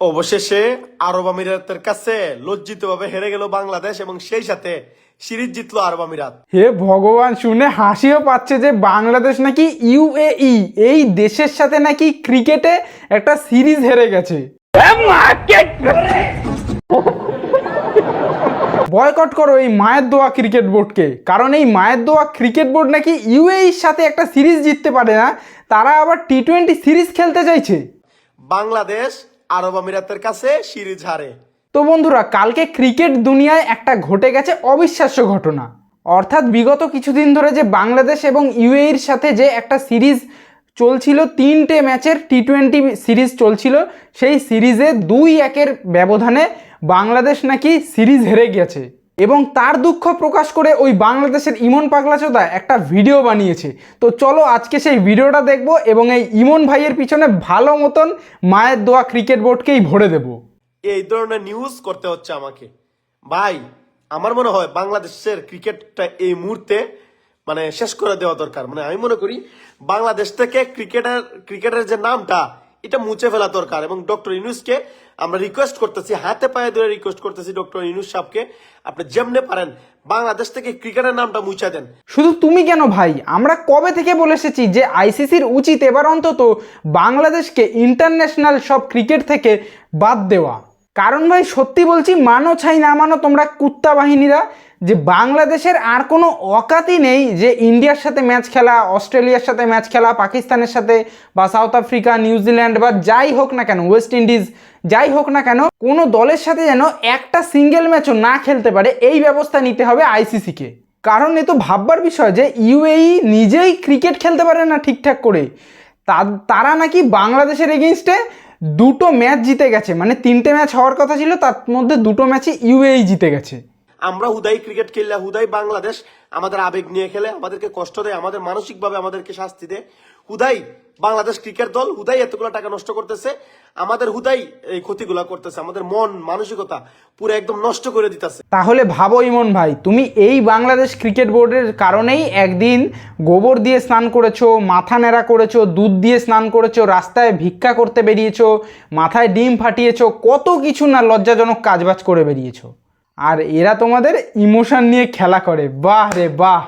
অবশেষে আরব আমিরাতের কাছে লজ্জিতভাবে হেরে গেল বাংলাদেশ এবং সেই সাথে সিরিজ জিতলো আরব আমিরাত। হে ভগবান শুনে হাসিও পাচ্ছে যে বাংলাদেশ নাকি ইউএই এই দেশের সাথে নাকি ক্রিকেটে একটা সিরিজ হেরে গেছে। বয়কট করো এই মায়ের দোয়া ক্রিকেট বোর্ডকে কারণ এই মায়ের দোয়া ক্রিকেট বোর্ড নাকি ইউএইর সাথে একটা সিরিজ জিততে পারে না তারা আবার টি টোয়েন্টি সিরিজ খেলতে চাইছে। বাংলাদেশ আরব আমিরাতের কাছে সিরিজ হারে তো বন্ধুরা, কালকে ক্রিকেট দুনিয়ায় একটা ঘটে গেছে অবিশ্বাস্য ঘটনা। অর্থাৎ বিগত কিছুদিন ধরে যে বাংলাদেশ এবং ইউএইর সাথে যে একটা সিরিজ চলছিল, তিনটে ম্যাচের টি টোয়েন্টি সিরিজ চলছিল, সেই সিরিজে দুই একের ব্যবধানে বাংলাদেশ নাকি সিরিজ হেরে গেছে। এবং তার দুঃখ প্রকাশ করে ওই বাংলাদেশের ইমন পাগলাচোদা একটা ভিডিও বানিয়েছে। তো চলো আজকে সেই ভিডিওটা দেখব এবং এই ইমন ভাইয়ের পিছনে ভালো মতন মায়ের দোয়া ক্রিকেট বোর্ডকেই ভরে দেবো। এই ধরনের নিউজ করতে হচ্ছে আমাকে। ভাই, আমার মনে হয় বাংলাদেশের ক্রিকেটটা এই মুহূর্তে মানে শেষ করে দেওয়া দরকার। মানে আমি মনে করি বাংলাদেশ থেকে ক্রিকেটার ক্রিকেটের যে নামটা এটা মুছে ফেলা দরকার এবং ডক্টর ইনুসকে আমরা রিকোয়েস্ট করতেছি, হাতে পায়ে ধরে রিকোয়েস্ট করতেছি ডক্টর ইনুস সাহেবকে। আপনি যেমনে পারেন বাংলাদেশ থেকে ক্রিকেটের নামটা মুছে দেন। শুধু তুমি কেন ভাই? আমরা কবে থেকে বলে এসেছি যে আইসিসির উচিত এবার অন্তত বাংলাদেশকে ইন্টারন্যাশনাল সব ক্রিকেট থেকে বাদ দেওয়া? কারণ ভাই, সত্যি বলছি, মানো ছাই না মানো তোমরা কুত্তা বাহিনীরা যে বাংলাদেশের আর কোনো অকাতই নেই যে ইন্ডিয়ার সাথে ম্যাচ খেলা, অস্ট্রেলিয়ার সাথে ম্যাচ খেলা, পাকিস্তানের সাথে বা সাউথ আফ্রিকা নিউজিল্যান্ড বা যাই হোক না কেন, ওয়েস্ট ইন্ডিজ যাই হোক না কেন, কোনো দলের সাথে যেন একটা সিঙ্গেল ম্যাচও না খেলতে পারে, এই ব্যবস্থা নিতে হবে আইসিসিকে। কারণ এ তো ভাববার বিষয় যে ইউএই নিজেই ক্রিকেট খেলতে পারে না ঠিকঠাক করে। তারা নাকি বাংলাদেশের এগেনস্টে দুটো ম্যাচ জিতে গেছে মানে তিনটে ম্যাচ হওয়ার কথা ছিল, তার মধ্যে দুটো ম্যাচই ইউএই জিতে গেছে। আমরা হুদাই ক্রিকেট খেললে, হুদাই বাংলাদেশ আমাদের আবেগ নিয়ে খেলে, আমাদেরকে কষ্ট দেয়, আমাদের মানসিকভাবে আমাদেরকে শাস্তি দেয়। হুদাই বাংলাদেশ ক্রিকেট দল, হুদাই এতগুলো টাকা নষ্ট করতেছে, আমাদের হুদাই এই ক্ষতিগুলা করতেছে, আমাদের মন, মানসিকতা পুরো একদম নষ্ট করে দিতেছে। তাহলে ভাবো ইমন ভাই, তুমি এই বাংলাদেশ ক্রিকেট বোর্ডের কারণেই একদিন গোবর দিয়ে স্নান করেছ, মাথা নেড়া করেছ, দুধ দিয়ে স্নান করেছ, রাস্তায় ভিক্ষা করতে বেরিয়েছো, মাথায় ডিম ফাটিয়েছো, কত কিছু না লজ্জাজনক কাজবাজ করে বেরিয়েছো। আর এরা তোমাদের ইমোশন নিয়ে খেলা করে। বাহ রে বাহ।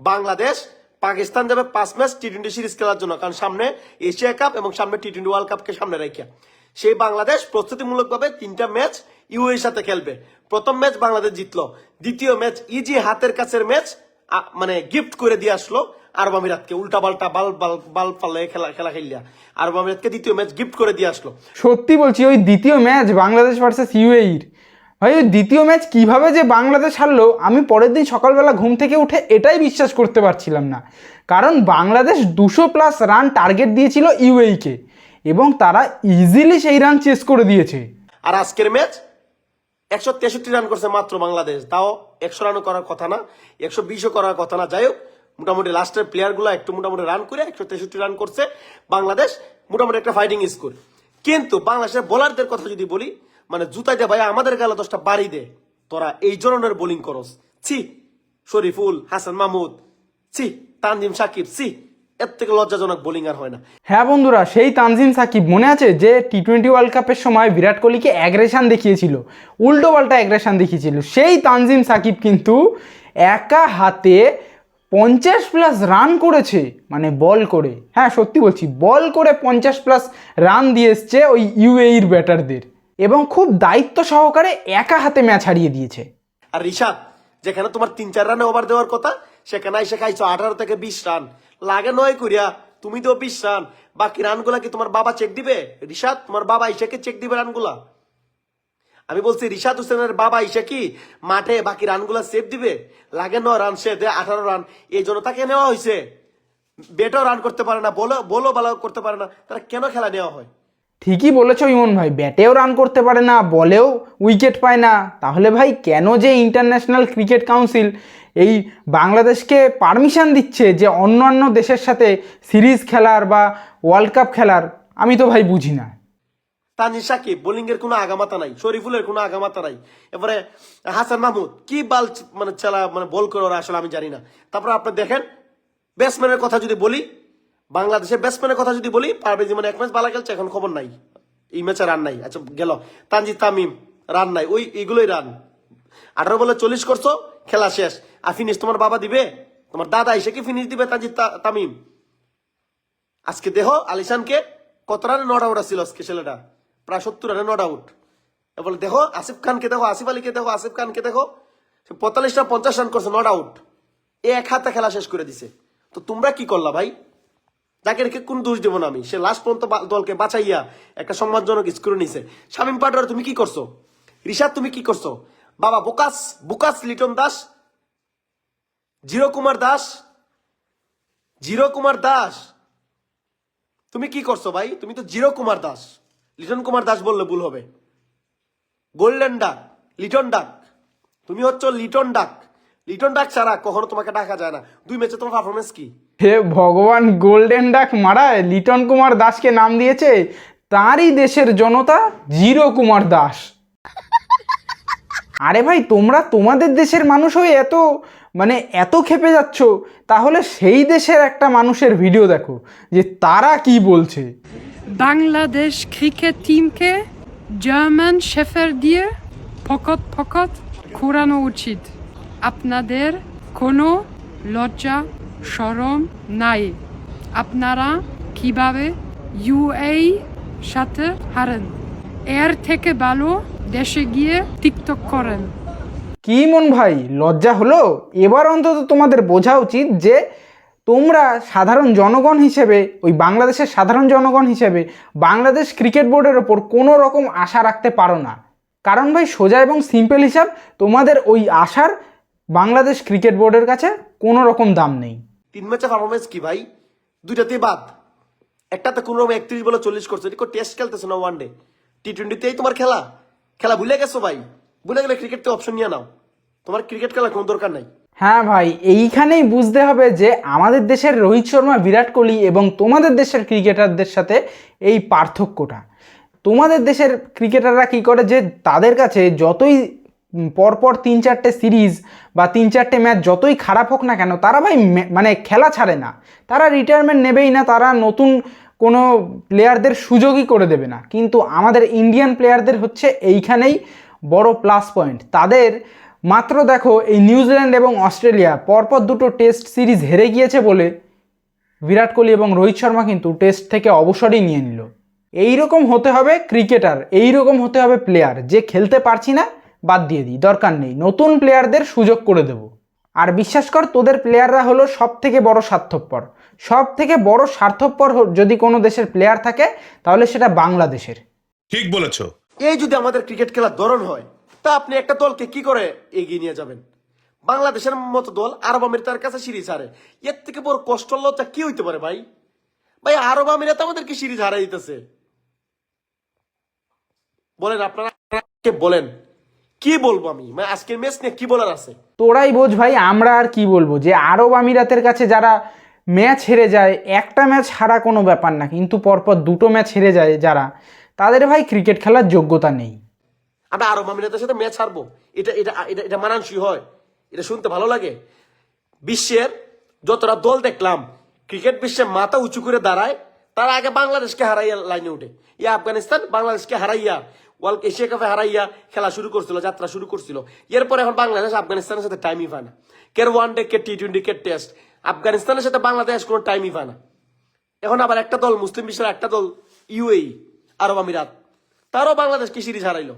বাংলাদেশ পাকিস্তান যাবে পাঁচ ম্যাচ টি টোয়েন্টি সিরিজ খেলার জন্য কারণ সামনে এশিয়া কাপ এবং সামনে টি টোয়েন্টি ওয়ার্ল্ড কাপকে সামনে রেখে। সেই বাংলাদেশ প্রস্তুতিমূলকভাবে তিনটা ম্যাচ ইউএর সাথে খেলবে। প্রথম ম্যাচ বাংলাদেশ জিতলো দ্বিতীয় ম্যাচ ইজি হাতের কাছের ম্যাচ মানে গিফট করে দিয়ে আসলো আরব আমিরাতকে। উল্টা পাল্টা বাল বাল বাল পাল্লে খেলা খেলা খেললিয়া। আরব আমিরাতকে দ্বিতীয় ম্যাচ গিফট করে দিয়ে আসলো। সত্যি বলছি ওই দ্বিতীয় ম্যাচ বাংলাদেশ ভার্সেস ইউএইর ভাই দ্বিতীয় ম্যাচ কীভাবে যে বাংলাদেশ হারলো, আমি পরের দিন সকালবেলা ঘুম থেকে উঠে এটাই বিশ্বাস করতে পারছিলাম না। কারণ বাংলাদেশ দুশো প্লাস রান টার্গেট দিয়েছিল ইউএইকে, এবং তারা ইজিলি সেই রান চেস করে দিয়েছে। আর আজকের ম্যাচ, একশো তেষট্টি রান করছে মাত্র বাংলাদেশ। তাও একশো রানও করার কথা না, একশো বিশও করার কথা না। যাই হোক, মোটামুটি লাস্টের প্লেয়ারগুলো একটু মোটামুটি রান করে একশো তেষট্টি রান করছে বাংলাদেশ, মোটামুটি একটা ফাইটিং স্কোর কিন্তু বাংলাদেশের বোলারদের কথা যদি বলি মানে জুতা দিয়ে ভাই আমাদের গেলে দশটা বাড়ি দে। তোরা এই ধরনের বোলিং করস। ছি, শরীফুল, হাসান মাহমুদ, ছি, তানজিম সাকিব, ছি, এর থেকে লজ্জাজনক বোলিং আর হয় না। হ্যাঁ বন্ধুরা, সেই তানজিম সাকিব মনে আছে যে টি টোয়েন্টি ওয়ার্ল্ড কাপের সময় বিরাট কোহলিকে অ্যাগ্রেশন দেখিয়েছিল? উল্টো পাল্টা অ্যাগ্রেশন দেখিয়েছিল। সেই তানজিম সাকিব কিন্তু একা হাতে পঞ্চাশ প্লাস রান করেছে মানে বল করে। হ্যাঁ সত্যি বলছি বল করে পঞ্চাশ প্লাস রান দিয়ে এসছে ওই ইউএইর ব্যাটারদের এবং খুব দায়িত্ব সহকারে একা হাতে ম্যাচ হারিয়ে দিয়েছে। আর রিশাদ, যেখানে তোমার তিন চার রানে ওভার দেওয়ার কথা, সেখানে এসে খাইছো আঠারো থেকে বিশ রান। লাগে নয় করিয়া তুমি তো বিশ রান। বাকি রানগুলা কি তোমার বাবা চেক দিবে? রিশাদ, তোমার বাবা ইসেকে চেক দিবে রানগুলা? আমি বলছি, রিশাদ হোসেনের বাবা ইসে কি মাঠে বাকি রানগুলা সেভ দিবে? লাগে নয় রান, সে দেয় আঠারো রান। এই জন্য তাকে নেওয়া হয়েছে বেটও রান করতে পারে না বলো বলো ভালো করতে পারে না। তারা কেন খেলা নেওয়া হয়? ঠিকই বলেছ ইমন ভাই, ব্যাটেও রান করতে পারে না, বলেও উইকেট পায় না। তাহলে ভাই কেন যে ইন্টারন্যাশনাল ক্রিকেট কাউন্সিল এই বাংলাদেশকে পারমিশন দিচ্ছে যে অন্যান্য দেশের সাথে সিরিজ খেলার বা ওয়ার্ল্ড কাপ খেলার? আমি তো ভাই বুঝি না। তানজিদ সাকিব বোলিং এর কোনো আগামাতা নাই, শরীফুলের কোনো আগামাতা নাই। এবারে হাসান মাহমুদ, কি বাল মানে চালা মানে বল করে ওরা আসলে আমি জানি না। তারপর আপনি দেখেন ব্যাটসম্যানের কথা যদি বলি বাংলাদেশের ব্যাটসম্যানের কথা যদি বলি পারভেজ মানে এক ম্যাচ বালা খেলছে এখন খবর নাই। এই ম্যাচে রান নাই। আচ্ছা গেল। তানজি তামিম রান নাই। ওই, এইগুলোই রান আঠারো বলে চল্লিশ করছ, খেলা শেষ। আর ফিনিশ তোমার বাবা দিবে? তোমার দাদা এসে কি ফিনিশ দিবে তানজি তামিম? আজকে দেখো আলিশানকে কত রানে নট আউট আসছিল আজকে ছেলেটা? প্রায় সত্তর রানে নট আউট এবার দেখো আসিফ খানকে দেখো আসিফ আলীকে দেখো আসিফ খানকে দেখো সে পঁয়তাল্লিশটা পঞ্চাশ রান করছে নট আউট এ এক হাতে খেলা শেষ করে দিছে। তো তোমরা কি করলা ভাই? যাকে রেখে কোন দোষ দেবো না আমি? সে লাস্ট পর্যন্ত দলকে বাঁচাইয়া একটা সম্মানজনক স্কোর নিছে। শামিম পাটোয়ার, তুমি কি করছ? ঋষাদ তুমি কি করছ? বাবা বোকাস বোকাস লিটন দাস জিরো কুমার দাস জিরো কুমার দাস। তুমি কি করছ ভাই? তুমি তো জিরো কুমার দাস। লিটন কুমার দাস বললে ভুল হবে। গোল্ডেন ডাক, লিটন ডাক। তুমি হচ্ছ লিটন ডাক। লিটন ডাক ছাড়া কখনো তোমাকে ডাকা যায় না। দুই ম্যাচে তোমার পারফরমেন্স কি? হে ভগবান গোল্ডেন ডাক মারায়, লিটন কুমার দাসকে নাম দিয়েছে, তারই দেশের জনতা জিরো কুমার দাস। আরে ভাই, তোমরা তোমাদের দেশের মানুষ হয়ে এত মানে এত খেপে যাচ্ছ, তাহলে সেই দেশের একটা মানুষের ভিডিও দেখো, যে তারা কি বলছে। বাংলাদেশ ক্রিকেট টিমকে জার্মান শেফার দিয়ে ফকত ফকত ঘোরানো উচিত। আপনাদের কোনো লজ্জা সরম নাই। আপনারা কীভাবে ইউএই সাথে হারেন? এর থেকে ভালো দেশে গিয়ে টিকটক করেন। কি মন ভাই, লজ্জা হলো? এবার অন্তত তোমাদের বোঝা উচিত যে তোমরা সাধারণ জনগণ হিসেবে, ওই বাংলাদেশের সাধারণ জনগণ হিসেবে বাংলাদেশ ক্রিকেট বোর্ডের ওপর কোনো রকম আশা রাখতে পারো না। কারণ ভাই, সোজা এবং সিম্পল হিসাব, তোমাদের ওই আশার বাংলাদেশ ক্রিকেট বোর্ডের কাছে কোনো রকম দাম নেই। তিন ম্যাচে পারফরমেন্স কি ভাই? দুইটাতেই বাদ। একটাতে কোন রকম একত্রিশ বলে চল্লিশ করছে। এদিকে টেস্ট খেলতেছে না ওয়ান ডে টি টোয়েন্টিতেই তোমার খেলা। খেলা ভুলে গেছো ভাই? ভুলে গেলে ক্রিকেট তো অপশন নিয়ে নাও। তোমার ক্রিকেট খেলার কোনো দরকার নাই। হ্যাঁ ভাই, এইখানেই বুঝতে হবে যে আমাদের দেশের রোহিত শর্মা, বিরাট কোহলি এবং তোমাদের দেশের ক্রিকেটারদের সাথে এই পার্থক্যটা। তোমাদের দেশের ক্রিকেটাররা কী করে যে তাদের কাছে যতই পরপর তিন চারটে সিরিজ বা তিন চারটে ম্যাচ যতই খারাপ হোক না কেন, তারা ভাই মানে খেলা ছাড়ে না। তারা রিটায়ারমেন্ট নেবেই না, তারা নতুন কোনো প্লেয়ারদের সুযোগই করে দেবে না। কিন্তু আমাদের ইন্ডিয়ান প্লেয়ারদের হচ্ছে এইখানেই বড় প্লাস পয়েন্ট তাদের মাত্র দেখো এই নিউজিল্যান্ড এবং অস্ট্রেলিয়া পরপর দুটো টেস্ট সিরিজ হেরে গিয়েছে বলে বিরাট কোহলি এবং রোহিত শর্মা কিন্তু টেস্ট থেকে অবসরই নিয়ে নিল। এইরকম হতে হবে ক্রিকেটার এই রকম হতে হবে প্লেয়ার যে খেলতে পারছি না বাদ দিয়ে দিই দরকার নেই। নতুন প্লেয়ারদের সুযোগ করে দেব। আর বিশ্বাস কর তোদের প্লেয়াররা হলো সব থেকে বড় স্বার্থপর। সব থেকে বড় স্বার্থপর যদি কোনো দেশের প্লেয়ার থাকে তাহলে সেটা বাংলাদেশের। ঠিক বলেছ। এই যদি আমাদের ক্রিকেট খেলার ধরন হয় তা আপনি একটা দলকে কি করে এগিয়ে নিয়ে যাবেন? বাংলাদেশের মতো দল আরব আমিরাতের কাছে সিরিজ হারে। এর থেকে বড় কষ্ট লজ্জা কি হইতে পারে ভাই? ভাই আরব আমিরাত আমাদেরকে সিরিজ হারাই দিতেছে। বলেন আপনারা বলেন? কি বলব আমি? মানে আজকের ম্যাচ নিয়ে কি বলার আছে? তোরাই বোঝ ভাই আমরা আর কি বলব? যে আরব আমিরাতের কাছে যারা ম্যাচ হেরে যায় একটা ম্যাচ হারা কোনো ব্যাপার না। কিন্তু পরপর দুটো ম্যাচ হেরে যায় যারা তাদের ভাই ক্রিকেট খেলার যোগ্যতা নেই। আমরা আরব আমিরাতের সাথে ম্যাচ হারবো। এটা এটা এটা এটা মানানসই হয়। এটা শুনতে ভালো লাগে। বিশ্বের যতটা দল দেখলাম ক্রিকেট বিশ্বে মাথা উঁচু করে দাঁড়ায় তার আগে বাংলাদেশকে হারাইয়া লাইনে উঠে ইয়া আফগানিস্তান বাংলাদেশকে হারাইয়া ওয়ার্ল্ড এশিয়া কাপে হারাইয়া খেলা শুরু করছিল, যাত্রা শুরু করছিল। এরপরে এখন বাংলাদেশ আফগানিস্তানের সাথে টাইমই পায় না। কে ওয়ান ডে কে টি টোয়েন্টি কে টেস্ট আফগানিস্তানের সাথে বাংলাদেশ কোনো টাইমই পায় না। এখন আবার একটা দল, মুসলিম বিশ্বের একটা দল ইউএই আরব আমিরাত। তারও বাংলাদেশকে সিরিজ হারাইলো?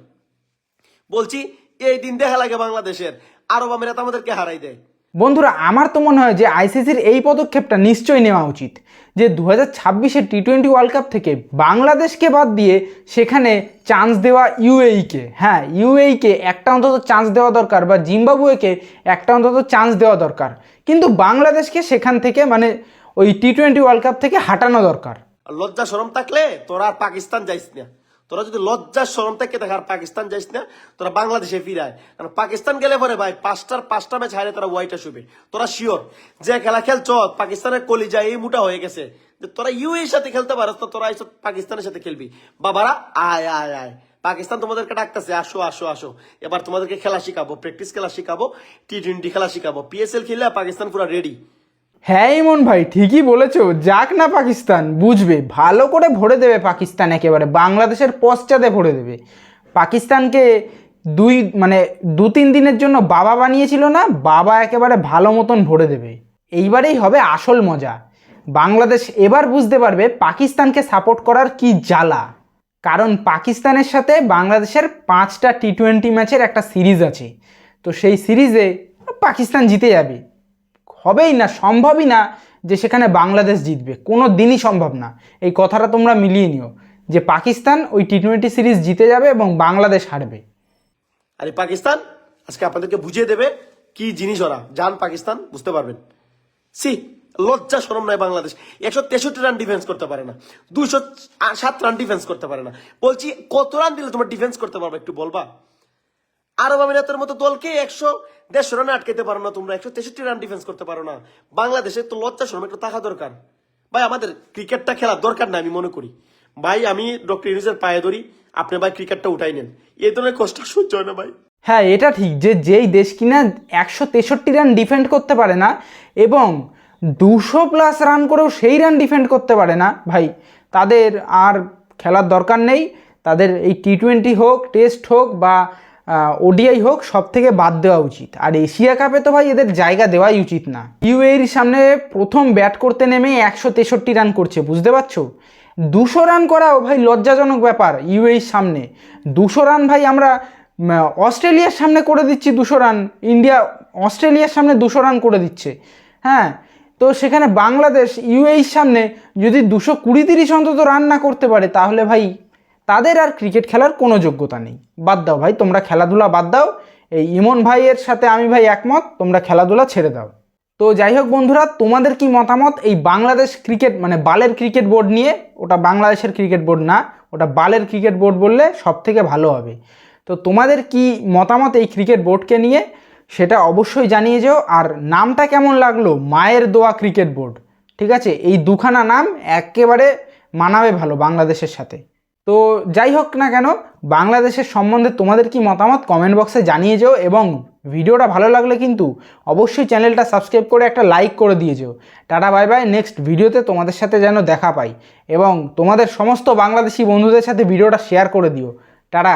বলছি, এই দিন দেখা লাগে বাংলাদেশের। আরব আমিরাত আমাদেরকে হারাই দেয়। বন্ধুরা, আমার তো মনে হয় যে আইসিসির এই পদক্ষেপটা নিশ্চয়ই নেওয়া উচিত। যে দু হাজার ছাব্বিশের টি টোয়েন্টি ওয়ার্ল্ড কাপ থেকে বাংলাদেশকে বাদ দিয়ে সেখানে চান্স দেওয়া ইউএইকে হ্যাঁ ইউএইকে একটা অন্তত চান্স দেওয়া দরকার বা জিম্বাবুয়েকে একটা অন্তত চান্স দেওয়া দরকার। কিন্তু বাংলাদেশকে সেখান থেকে মানে ওই টি টোয়েন্টি ওয়ার্ল্ড কাপ থেকে হাঁটানো দরকার। লজ্জা শরম থাকলে তোরা পাকিস্তান যাইস না। তোরা যদি লজ্জা শরম থেকে দেখ আর পাকিস্তান যাইস না, তোরা বাংলাদেশে ফিরায়। কারণ পাকিস্তান গেলে পরে ভাই পাঁচটার পাঁচটা ম্যাচ হারে তোরা ওয়াইটা শুবে। তোরা শিওর যে খেলা খেলছ, পাকিস্তানের কলিজা এই মোটা হয়ে গেছে। যে তোরা ইউ এর সাথে খেলতে পারস তো তোরা এসব পাকিস্তানের সাথে খেলবি। বাবারা, আয় আয় আয়। পাকিস্তান তোমাদেরকে ডাকতেছে, আসো আসো আসো। এবার তোমাদেরকে খেলা শিখাবো প্র্যাকটিস খেলা শিখাবো টি টোয়েন্টি খেলা শিখাবো। পিএসএল খেললে পাকিস্তান পুরো রেডি হ্যাঁ ইমন ভাই, ঠিকই বলেছ। যাক না পাকিস্তান, বুঝবে। ভালো করে ভরে দেবে পাকিস্তান একেবারে, বাংলাদেশের পশ্চাতে ভরে দেবে। পাকিস্তানকে দুই মানে দু তিন দিনের জন্য বাবা বানিয়েছিল না, বাবা একেবারে ভালো মতন ভরে দেবে। এইবারেই হবে আসল মজা। বাংলাদেশ এবার বুঝতে পারবে পাকিস্তানকে সাপোর্ট করার কি জ্বালা। কারণ পাকিস্তানের সাথে বাংলাদেশের পাঁচটা টি টোয়েন্টি ম্যাচের একটা সিরিজ আছে। তো সেই সিরিজে পাকিস্তান জিতে যাবে। হবেই না, সম্ভবই না যে সেখানে বাংলাদেশ জিতবে। কোনো দিনই সম্ভব না। এই কথাটা তোমরা মিলিয়ে নিও যে পাকিস্তান ওই টি টোয়েন্টি সিরিজ জিতে যাবে এবং বাংলাদেশ হারবে। আরে পাকিস্তান? আজকে আপনাদেরকে বুঝিয়ে দেবে কি জিনিস ওরা। যান পাকিস্তান, বুঝতে পারবেন। সি লজ্জা সরম নয় বাংলাদেশ। একশো তেষট্টি রান ডিফেন্স করতে পারে না। দুইশো সাত রান ডিফেন্স করতে পারে না। বলছি, কত রান দিলে তোমার ডিফেন্স করতে পারবে একটু বলবা? আরব আমিরাতের মতো দলকে একশো দেড়শো রানে আটকাতে পারো না তোমরা, একশো তেষট্টি রান ডিফেন্স করতে পারো না। বাংলাদেশে তো লজ্জা সরম একটু টাকা দরকার। ভাই, আমাদের ক্রিকেটটা খেলার দরকার না আমি মনে করি। ভাই, আমি ডক্টর ইউনুসের পায়ে ধরি, আপনি ভাই ক্রিকেটটা উঠাই নেন। এই ধরনের কষ্ট সহ্য হয় না ভাই। হ্যাঁ এটা ঠিক যে যেই দেশ কিনা একশো তেষট্টি রান ডিফেন্ড করতে পারে না এবং দুশো প্লাস রান করেও সেই রান ডিফেন্ড করতে পারে না, ভাই, তাদের আর খেলার দরকার নেই। তাদের এই টি টোয়েন্টি হোক টেস্ট হোক বা ওডিআই হোক সব থেকে বাদ দেওয়া উচিত। আর এশিয়া কাপে তো ভাই এদের জায়গা দেওয়াই উচিত না। ইউএর সামনে প্রথম ব্যাট করতে নেমে একশো তেষট্টি রান করছে, বুঝতে পারছ? দুশো রান করাও ভাই লজ্জাজনক ব্যাপার ইউএর সামনে। দুশো রান ভাই আমরা অস্ট্রেলিয়ার সামনে করে দিচ্ছি দুশো রান। ইন্ডিয়া, অস্ট্রেলিয়ার সামনে দুশো রান করে দিচ্ছে। হ্যাঁ? তো সেখানে বাংলাদেশ ইউএইর সামনে যদি দুশো কুড়ি তিরিশ অন্তত রান না করতে পারে, তাহলে ভাই তাদের আর ক্রিকেট খেলার কোনো যোগ্যতা নেই। বাদ দাও ভাই, তোমরা খেলাধুলা বাদ দাও। এই ইমন ভাইয়ের সাথে আমি ভাই একমত, তোমরা খেলাধুলা ছেড়ে দাও। তো যাই হোক বন্ধুরা, তোমাদের কি মতামত এই বাংলাদেশ ক্রিকেট মানে বালের ক্রিকেট বোর্ড নিয়ে? ওটা বাংলাদেশের ক্রিকেট বোর্ড না, ওটা বালের ক্রিকেট বোর্ড বললে সব থেকে ভালো হবে। তো তোমাদের কি মতামত এই ক্রিকেট বোর্ডকে নিয়ে? সেটা অবশ্যই জানিয়ে যেও। আর নামটা কেমন লাগল? মায়ের দোয়া ক্রিকেট বোর্ড ঠিক আছে? এই দুখানা নাম একেবারে মানাবে ভালো বাংলাদেশের সাথে। তো যাই হোক না কেন, বাংলাদেশের সম্বন্ধে তোমাদের কি মতামত কমেন্ট বক্সে জানিয়ে যেও এবং ভিডিওটা ভালো লাগলে কিন্তু অবশ্যই চ্যানেলটা সাবস্ক্রাইব করে একটা লাইক করে দিয়ে যেও। টাটা, বাই বাই, নেক্সট ভিডিওতে তোমাদের সাথে যেন দেখা পাই। এবং তোমাদের সমস্ত বাংলাদেশি বন্ধুদের সাথে ভিডিওটা শেয়ার করে দিও। টাটা।